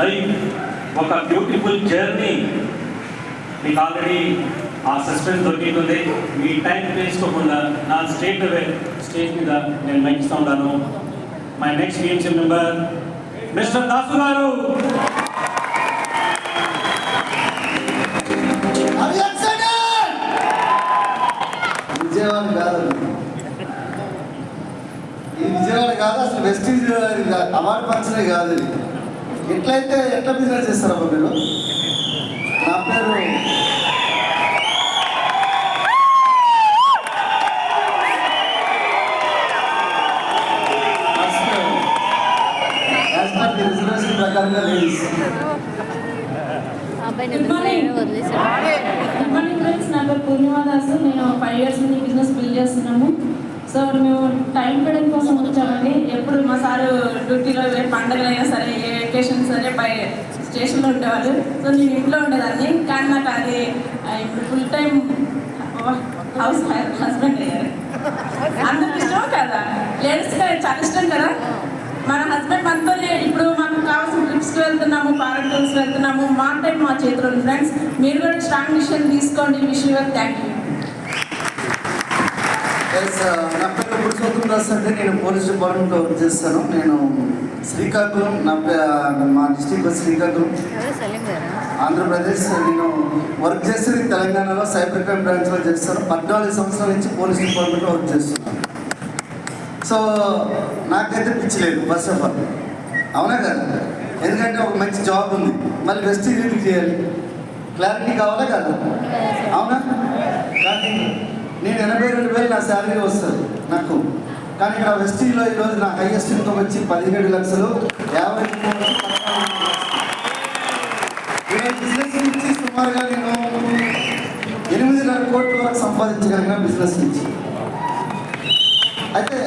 Life ఒక beautiful journey. మీకు already ఆ సస్పెన్స్ దొరికింటుంది. మీ టైం వేసుకోకుండా నా స్టేట్ స్టేజ్ మీద నేను మైకిస్తూ ఉన్నాను. My next BMC member mister Das గారు. విజయవాడ కాదు. ఈ విజయవాడ కాదు అసలు వెస్టీజ్ అవార్డు ఫంక్షనే కాదు ఎట్లయితే ఎట్లా బిజినెస్ చేస్తారమ్మా మీరు? నా పేరు యాజ్ పర్ ది రిజర్వేషన్ ప్రకారంగా లేడీస్ అబ్బాయి గుడ్ మార్నింగ్ వదిలేసాడు గుడ్ మార్నింగ్ ఫ్రెండ్స్ నా పేరు పూర్ణిమా దాస్ నేను ఫైవ్ ఇయర్స్ నుంచి బిజినెస్ బిల్డ్ చేస్తున్నాము. సో మేము టైం పీరియడ్ కోసం వచ్చామండి. ఎప్పుడు మా సారు డ్యూటీలో ఏ పండుగలైనా సరే ఏ వెకేషన్ సరే బై స్టేషన్లో ఉండేవాళ్ళు. సో నేను ఇంట్లో ఉండేదాన్ని. కానీ నాకు అది ఇప్పుడు ఫుల్ టైం హౌస్ హస్బెండ్ అయ్యారు. అందరికి ఇష్టం కదా? లేడీస్కి చాలా ఇష్టం కదా? మన హస్బెండ్ మనతో ఇప్పుడు మనకు కావాల్సిన ట్రిప్స్కి వెళ్తున్నాము పార్క్ టూర్స్ వెళ్తున్నాము. మా టైం మా చేతిలో ఉంది. ఫ్రెండ్స్ మీరు కూడా స్ట్రాంగ్ డిసిషన్ తీసుకోండి. విష్ థ్యాంక్ యూ నా పేరు పురుషోత్తం దాస్ అంటే నేను పోలీస్ డిపార్ట్మెంట్లో వర్క్ చేస్తాను. నేను శ్రీకాకుళం నా మా డిస్టిక్ శ్రీకాకుళం. ఆంధ్రప్రదేశ్ నేను వర్క్ చేసేది తెలంగాణలో సైబర్ క్రైమ్ బ్రాంచ్లో చేస్తాను. పద్నాలుగు సంవత్సరాల నుంచి పోలీస్ డిపార్ట్మెంట్లో వర్క్ చేస్తున్నాను. సో నాకైతే పిచ్చి లేదు ఫస్ట్ ఆఫ్ ఆల్ అవునా కదా? ఎందుకంటే ఒక మంచి జాబ్ ఉంది. మళ్ళీ వెస్ట్ ఎందుకు చేయాలి? క్లారిటీ కావాలా కదా? అవునా? కానీ నేను ఎనభై రెండు వేలు నా శాలరీ వస్తుంది నాకు. కానీ ఇక్కడ వెస్టీలో ఈరోజు నా హైయెస్ట్ ఇన్కమ్ వచ్చి పదిహేడు లక్షలు యాభై నేను బిజినెస్ నుంచి సుమారుగా నేను ఎనిమిదిన్నర కోట్ల వరకు సంపాదించగలిగిన బిజినెస్ నుంచి. అయితే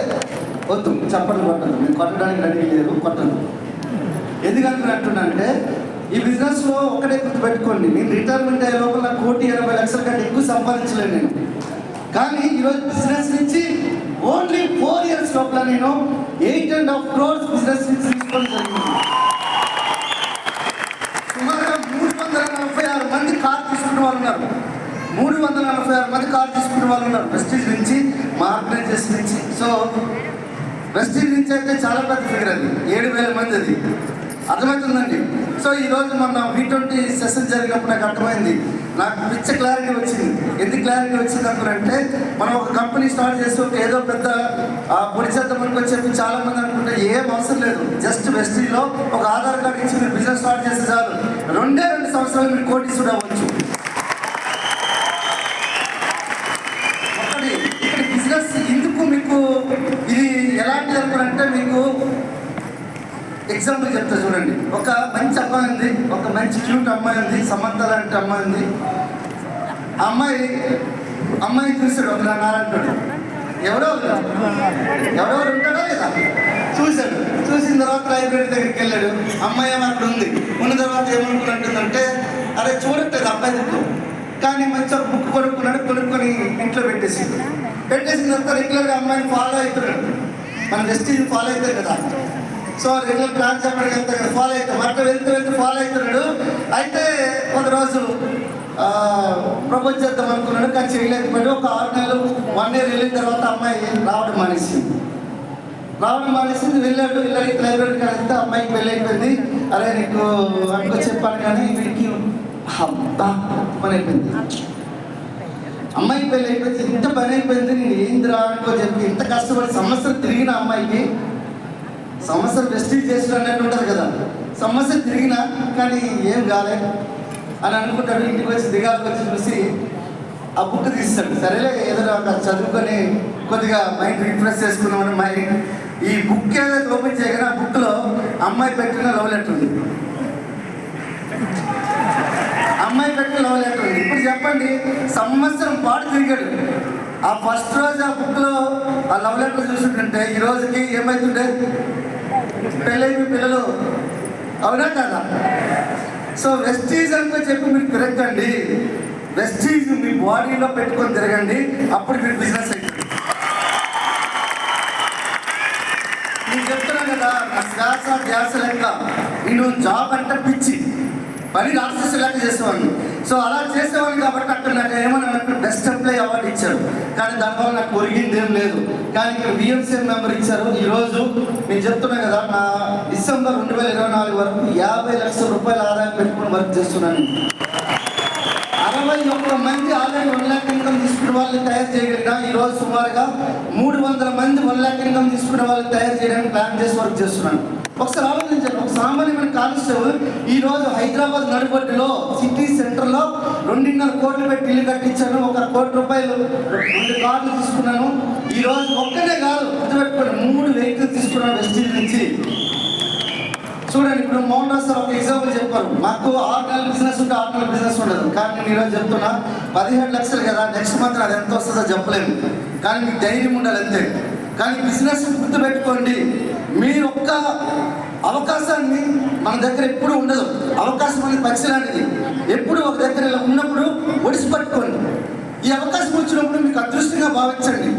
వద్దు చెప్పండి కొట్టదు నేను కొట్టడానికి రెడీ లేదు కొట్టను. ఎందుకంటే ఈ బిజినెస్లో ఒకటే గుర్తుపెట్టుకోండి. నేను రిటైర్మెంట్ అయ్యే లోపల కోటి ఎనభై లక్షల కంటే ఎక్కువ సంపాదించలేను నేను. కానీ ఈరోజు బిజినెస్ నుంచి ఓన్లీ ఫోర్ ఇయర్స్ లోపల నేను eight and half crores business నుంచి తీసుకోవడం జరిగింది. సుమారుగా మూడు వందల నలభై ఆరు మంది కార్ తీసుకున్న వాళ్ళు ఉన్నారు. మూడు వందల నలభై ఆరు మంది కార్ తీసుకున్న వాళ్ళు ఉన్నారు ప్రెస్టీజ్ నుంచి మా ఆర్గనైజేషన్ నుంచి. సో ప్రెస్టీజ్ నుంచి అయితే చాలా పెద్ద ఫిగర్ అది. ఏడు వేల మంది అది. అర్థమవుతుందండి? సో ఈరోజు మొన్న వి ట్వంటీ సెషన్ జరిగినప్పుడు నాకు అర్థమైంది. నాకు పిచ్చ క్లారిటీ వచ్చింది. ఎందుకు క్లారిటీ వచ్చింది అనుకుంటే మనం ఒక కంపెనీ స్టార్ట్ చేసి ఒక ఏదో పెద్ద పొడి చేద్దాం అనుకొని చెప్పి చాలా మంది అనుకుంటే ఏం అవసరం లేదు. జస్ట్ వెస్టీలో ఒక ఆధార్ కార్డు ఇచ్చి మీరు బిజినెస్ స్టార్ట్ చేస్తే చాలు. రెండే రెండు సంవత్సరాలు మీరు కోటీసుడు అవ్వచ్చు. ఒకటి ఇక్కడ బిజినెస్ ఎందుకు మీకు ఇది ఎలాంటిది అనుకున్నంటే మీకు ఎగ్జాంపుల్ చెప్తా చూడండి. ఒక మంచి అబ్బాయి ఉంది. మంచి క్యూట్ అమ్మాయి ఉంది సమంత లాంటి అమ్మాయి ఉంది. ఆ అమ్మాయి అమ్మాయి చూశాడు ఒక నారాయణుడు ఎవరో ఎవరెవరు ఉంటాడో లేదా? చూశాడు. చూసిన తర్వాత లైబ్రరీ దగ్గరికి వెళ్ళాడు. అమ్మాయి ఏమో అక్కడ ఉంది. ఉన్న తర్వాత ఏమనుకున్నట్టుందంటే అరే చూడట్లేదు అబ్బాయి దిక్కు కానీ మంచిగా ఒక బుక్ కొనుక్కున్నాడు కొనుక్కొని ఇంట్లో పెట్టేసి పెట్టేసిన తర్వాత రెగ్యులర్గా అమ్మాయిని ఫాలో అవుతున్నాడు. మన డెస్టినీ ఫాలో అవుతాడు కదా. సో రిటర్న్ ప్లాన్ చెప్పడం వెళ్తాయి ఫాలో అవుతాం. అట్లా వెళ్తూ వెళ్తూ ఫాలో అవుతున్నాడు. అయితే ఒక రోజు ప్రపోజ్ చేద్దాం అనుకున్నాడు కానీ చేయలేకపోయాడు ఒక ఆరు నెలలు వన్ ఇయర్ వెళ్ళిన తర్వాత అమ్మాయి రావడం మానేసింది. రావడం మానేసింది వెళ్ళాడు వెళ్ళి లైబ్రరీ వెళ్తే అమ్మాయికి పెళ్ళి అయిపోయింది. అరే నీకు అనుకో చెప్పాను కానీ వీడికి అబ్బా పని అయిపోయింది. అమ్మాయికి పెళ్ళి అయిపోయింది ఇంత పని అయిపోయింది నేను ఏందిరా అనుకో చెప్పి ఇంత కష్టపడి సంవత్సరం తిరిగిన అమ్మాయికి సంవత్సరం వెస్టీజ్ చేసిన అన్నట్టు ఉంటుంది కదా. సంవత్సరం తిరిగినా కానీ ఏం కాలే అని అనుకుంటాడు ఇంటికి వచ్చి దిగాలకు వచ్చి చూసి ఆ బుక్ తీస్తాడు. సరేలే ఏదో ఒక చదువుకొని కొద్దిగా మైండ్ రిఫ్రెష్ చేసుకున్నామని మైండ్ ఈ బుక్ ఏదైతే ఓపెన్ చేయగానే ఆ బుక్లో అమ్మాయి పెట్టిన లవ్ లెటర్ ఉంది. అమ్మాయి పెట్టిన లవ్ లెటర్ ఉంది. ఇప్పుడు చెప్పండి సంవత్సరం పాటు తిరిగాడు. ఆ ఫస్ట్ రోజు ఆ బుక్లో ఆ లవ్ లెటర్ చూసుకుంటుంటే ఈ రోజుకి ఏమవుతుండే పెళ్ళైన పిల్లలు. అవునా కదా? సో వెస్టీజ్ అనుకో చెప్పి మీరు తిరగండి. వెస్టీజ్ మీ బాడీలో పెట్టుకొని తిరగండి. అప్పుడు మీరు బిజినెస్ అవుతుంది నేను చెప్తున్నాను కదా నా శ్వాస ధ్యాస లెక్క. నేను జాబ్ అంటే పిచ్చి. పని రాక్షసులాగా చేసేవాడిని. సో అలా చేసేవాడిని కాబట్టి అక్కడ నాకు ఏమన్నా బెస్ట్ ఎంప్లాయ్ అవార్డు ఇచ్చారు కానీ దానివల్ల నాకు ఒరిగింది ఏం లేదు. కానీ ఇక్కడ బిఎంసీఎం మెంబర్ ఇచ్చారు. ఈరోజు నేను చెప్తున్నా కదా నా డిసెంబర్ రెండు వేల ఇరవై నాలుగు వరకు యాభై లక్షల రూపాయల ఆదాయం పెట్టుకుని వర్క్ చేస్తున్నాను. అరవై మంది ఆల్రెడీ వన్ ల్యాక్ ఇన్కమ్ తీసుకునే వాళ్ళని తయారు చేయగలిగిన ఈరోజు సుమారుగా మూడు వందల మంది వన్ ల్యాక్ ఇన్కమ్ తీసుకునే వాళ్ళని తయారు చేయడానికి ప్లాన్ చేసి వర్క్ చేస్తున్నాను. ఒకసారి ఆలోచించండి. ఒక సామాన్యమైన కానిస్టేబుల్ ఈ రోజు హైదరాబాద్ నడిబొడ్డులో సిటీ సెంటర్లో రెండున్నర కోట్లు పెట్టి ఇల్లు కట్టించాను. ఒక కోటి రూపాయలు రెండు కార్లు తీసుకున్నాను. ఈ రోజు ఒక్కనే కాదు గుర్తుపెట్టుకోండి మూడు వెహికల్ తీసుకున్నాను వెస్టీజ్ నుంచి. చూడండి ఇప్పుడు మోహన్ రావు సార్ ఒక ఎగ్జాంపుల్ చెప్పారు మాకు ఆరు నెలల బిజినెస్ ఉంటే ఆరు నెలల బిజినెస్ ఉండదు. కానీ నేను ఈరోజు చెప్తున్నా పదిహేడు లక్షలు కదా నెక్స్ట్ మంత్ అది ఎంత వస్తుందో చెప్పలేము. కానీ మీకు ధైర్యం ఉండాలి అంతే. కానీ బిజినెస్ గుర్తుపెట్టుకోండి మీరు ఒక్క అవకాశాన్ని మన దగ్గర ఎప్పుడు ఉండదు. అవకాశం అనేది పచ్చిలాంటిది. ఎప్పుడు ఒక దగ్గర ఇలా ఉన్నప్పుడు ఒడిసి పట్టుకోండి ఈ అవకాశం వచ్చినప్పుడు మీకు అదృష్టంగా భావించండి.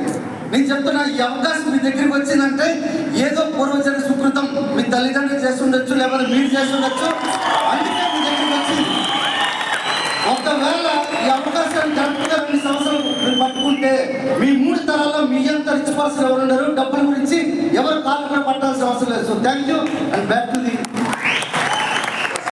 నేను చెప్తున్నా ఈ అవకాశం మీ దగ్గరికి వచ్చిందంటే ఏదో పూర్వజన సుకృతి తల్లిదండ్రులు చేస్తుండొచ్చు లేకపోతే మీరు చేస్తుండొచ్చు. అందుకే మీ దగ్గరికి వచ్చింది ఒకవేళ ఈ అవకాశాన్ని కరెక్ట్గా రెండు సంవత్సరాలు మీరు పట్టుకుంటే మీ మూడు తరాల్లో మీ ఎంత రిచ్ పర్సన్ ఎవరు ఉండరు డబ్బుల గురించి ఎవరు కాళ్ళు కూడా పట్టాల్సిన అవసరం లేదు. So thank you and back